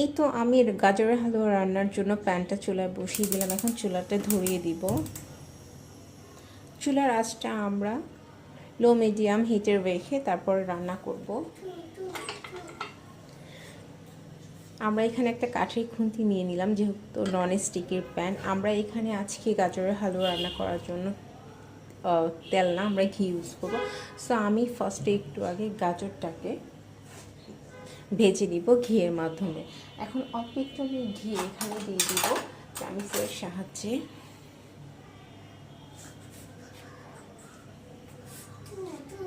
এই তো আমি গাজরের হালুয়া রান্নার জন্য প্যানটা চুলায় বসিয়ে দিলাম। এখন চুলাটা ধরিয়ে দিব। চুলার আঁচটা আমরা লো, মিডিয়াম হিটের রেখে তারপর রান্না করব। আমরা এখানে একটা কাঠের খুন্তি নিয়ে নিলাম, যেহেতু নন স্টিকের প্যান আমরা এখানে আজকে গাজরের হালুয়া রান্না করার জন্য তেল না আমরা ঘি ইউজ করব। সো আমি ফার্স্টে একটু আগে গাজরটাকে ভেজে নিব ঘিয়ের মাধ্যমে। এখন অল্প একটু আমি ঘি এখানে দিয়ে দিব চামিচের সাহায্যে।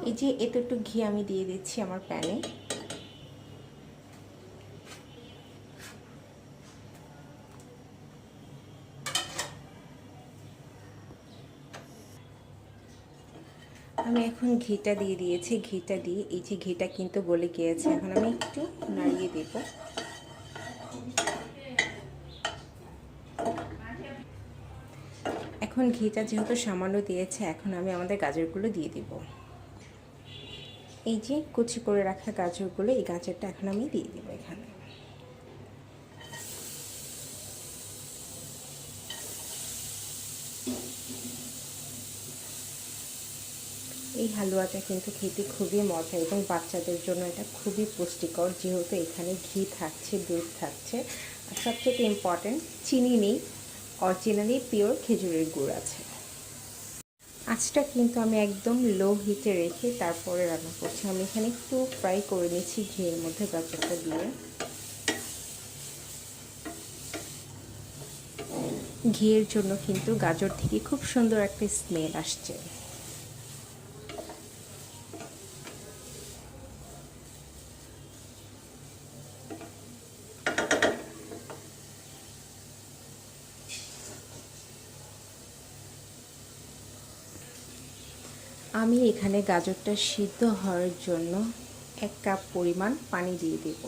এই যে এতটুকু ঘি আমি দিয়ে দিচ্ছি আমার প্যানে। আমি এখন ঘিটা দিয়ে দিয়েছি, ঘিটা দিয়ে, এই যে ঘিটা কিন্তু গলে গিয়েছে। এখন আমি একটু নাড়িয়ে দেব। এখন ঘিটা যেহেতু সামান্য দিয়েছে, এখন আমি আমাদের গাজরগুলো দিয়ে দিব। এই যে কুচি করে রাখা গাজরগুলো, এই গাজরটা এখন আমি দিয়ে দিব এখানে এই হালুয়াটা কিন্তু খেতে খুবই মজা এবং বাচ্চাদের জন্য এটা খুবই পুষ্টিকর, যেহেতু এখানে ঘি থাকছে, দুধ থাকছে। আর সবচেয়ে ইম্পর্ট্যান্ট চিনি নেই অরিজিনালি পিওর খেজুরের গুড় আছে। আঁচটা কিন্তু আমি একদম লো হিটে রেখে তারপরে রান্না করছি। আমি এখানে একটু ফ্রাই করে নিচ্ছি ঘিয়ের মধ্যে গাজরটা দিয়ে। ঘিয়ের জন্য কিন্তু গাজর থেকে খুব সুন্দর একটা স্মেল আসছে। আমি এখানে গাজরটা সিদ্ধ হওয়ার জন্য এক কাপ পরিমাণ পানি দিয়ে দেব।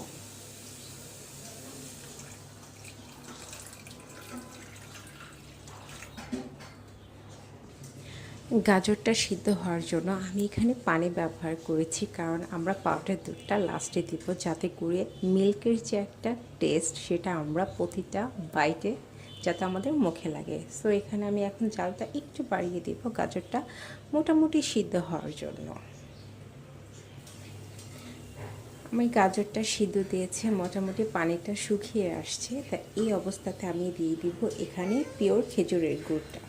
গাজরটা সিদ্ধ হওয়ার জন্য আমি এখানে পানি ব্যবহার করেছি কারণ আমরা পাউডার দুধটা লাস্টে দিব যাতে করে মিল্কের যে একটা টেস্ট সেটা আমরা প্রতিটা বাইটে যাতে আমাদের মুখে লাগে। সো এখানে আমি এখন জালটা একটু বাড়িয়ে দেব গাজরটা মোটামুটি সিদ্ধ হওয়ার জন্য। আমি গাজরটা সিদ্ধ দিয়েছে, মোটামুটি পানিটা শুকিয়ে আসছে। তা এই অবস্থাতে আমি দিয়ে দিব এখানে পিওর খেজুরের গুড়টা।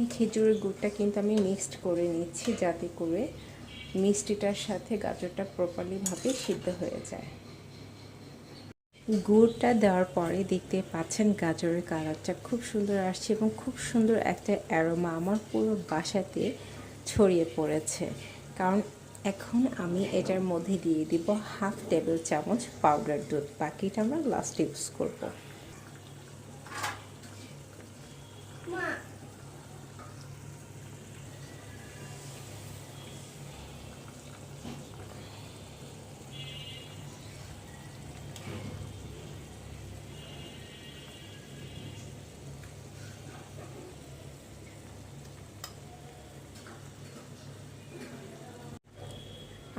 এখানে খেজুরের গুড়টা কিন্তু আমি মিক্সড করে নিচ্ছি যাতে করে মিষ্টিটার সাথে গাজরটা প্রপারলিভাবে সিদ্ধ হয়ে যায়। গুড়টা দেওয়ার পরে দেখতে পাচ্ছেন গাজরের কালারটা খুব সুন্দর আসছে এবং খুব সুন্দর একটা অ্যারোমা আমার পুরো বাসাতে ছড়িয়ে পড়েছে। কারণ এখন আমি এটার মধ্যে দিয়ে দিব হাফ টেবিল চামচ পাউডার দুধ। বাকিটা আমরা লাস্ট ইউজ করব।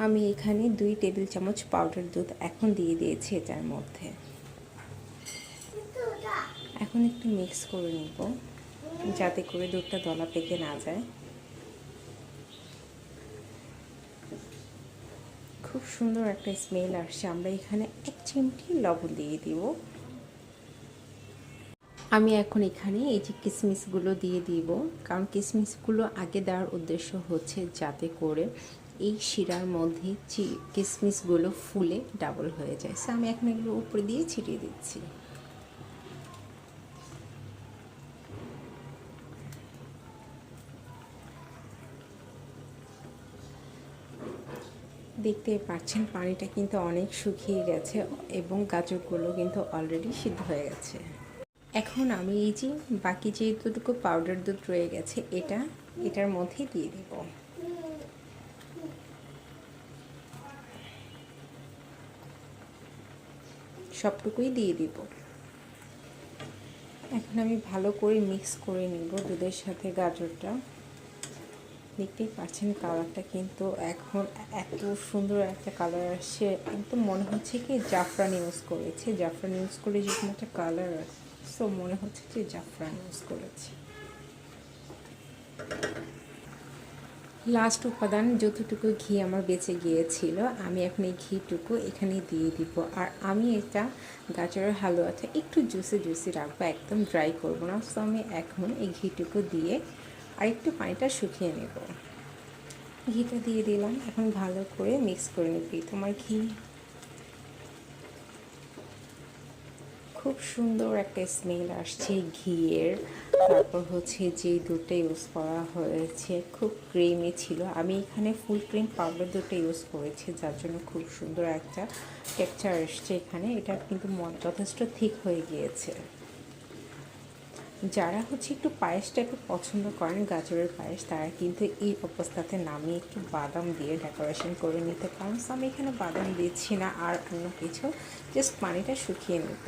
আমি এখানে দুই টেবিল চামচ পাউডার দুধ এখন দিয়ে দিয়েছি এটার মধ্যে। এখন একটু মিক্স করে নিব, যাতে করে দুধটা দলা পেকে না যায়। খুব সুন্দর একটা স্মেল আসছে। আমরা এখানে এক চিমটি লবণ দিয়ে দিব। আমি এখন এখানে এই যে কিশমিশগুলো দিয়ে দিব। কারণ কিশমিশগুলো আগে দেওয়ার উদ্দেশ্য হচ্ছে যাতে করে এই শিরার মধ্যে কিশমিশগুলো ফুলে ডাবল হয়ে যায়। সো আমি এখন এগুলো উপরে দিয়ে ছিটিয়ে দিচ্ছি। দেখতে পাচ্ছেন, পানিটা কিন্তু অনেক শুকিয়ে গেছে এবং গাজরগুলো কিন্তু অলরেডি সিদ্ধ হয়ে গেছে। এখন আমি এই যে বাকি যে দুটুকু পাউডার দুধ রয়ে গেছে, এটা, এটার মধ্যে দিয়ে দেবো। সবটুকুই দিয়ে দিব। এখন আমি ভালো করে মিক্স করে নিব দুধের সাথে গাজরটা। দেখতেই পাচ্ছেন কালারটা কিন্তু এখন এত সুন্দর একটা কালার আসছে। কিন্তু মনে হচ্ছে কি জাফরান ইউজ করেছে। জাফরান ইউজ করে যেরকম একটা কালার আসছে সো মনে হচ্ছে যে জাফরান ইউজ করেছে। লাস্ট উপাদান যতটুকু ঘি আমার বেঁচে গিয়েছিল, আমি এখন এই ঘিটুকু এখানে দিয়ে দিব। আর আমি এটা গাজরের হালুয়াটা একটু জুসে জুসি রাখব, একদম ড্রাই করব না। সো আমি এখন এই ঘিটুকু দিয়ে আর একটু পানিটা শুকিয়ে নেব। ঘিটা দিয়ে দিলাম। এখন ভালো করে মিক্স করে নিবি। তোমার ঘি খুব সুন্দর একটা স্মেল আসছে ঘিয়ের। তারপর হচ্ছে যে দুধটা ইউজ করা হয়েছে, খুব ক্রিমি ছিল। আমি এখানে ফুল ক্রিম পাউডার দুটো ইউজ করেছি, যার জন্য খুব সুন্দর একটা টেক্সচার এসছে এখানে। এটা কিন্তু যথেষ্ট ঠিক হয়ে গিয়েছে। যারা হচ্ছে একটু পায়েস টাইপের পছন্দ করেন, গাজরের পায়েস, তারা কিন্তু এই অবস্থাতে নামিয়ে একটু বাদাম দিয়ে ডেকোরেশন করে নিতে পারেন। আমি এখানে বাদাম দিচ্ছি না আর অন্য কিছু জাস্ট পানিটা শুকিয়ে নেব।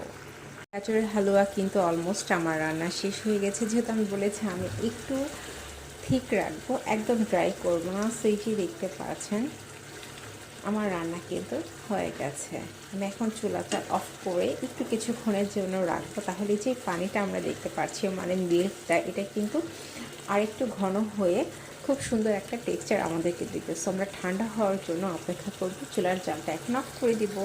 গাজরের হালুয়া কিন্তু অলমোস্ট আমার রান্না শেষ হয়ে গেছে। যেহেতু আমি বলেছি আমি একটু ঠিক রাখব, একদম ড্রাই করব না, সেইটি দেখতে পাচ্ছেন। আমার রান্না কিন্তু হয়ে গেছে। আমি এখন চুলাটা অফ করে একটু কিছুক্ষণের জন্য রাখব, তাহলে যে পানিটা আমরা দেখতে পাচ্ছি মানে মিল্কটা এটা কিন্তু আরেকটু ঘন হয়ে খুব সুন্দর একটা টেক্সচার আমাদেরকে দিতে সো আমরা ঠান্ডা হওয়ার জন্য অপেক্ষা করব, চুলার জালটা এখন অফ করে দিব।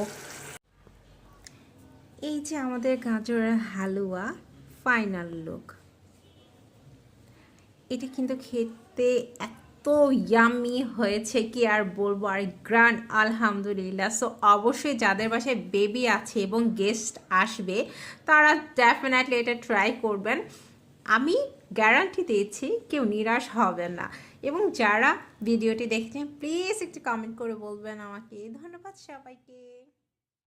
এই যে আমাদের গাজরের হালুয়া ফাইনাল লুক এটা কিন্তু খেতে এত ইয়ামি হয়েছে কি আর বলব, আর গ্রান আলহামদুলিল্লাহ। সো অবশ্যই যাদের বাসায় বেবি আছে এবং গেস্ট আসবে, তারা ডেফিনেটলি এটা ট্রাই করবেন। আমি গ্যারান্টি দিয়েছি, কেউ নিরাশ হবেন না। এবং যারা ভিডিওটি দেখছেন প্লিজ একটু কমেন্ট করে বলবেন আমাকে। ধন্যবাদ সবাইকে।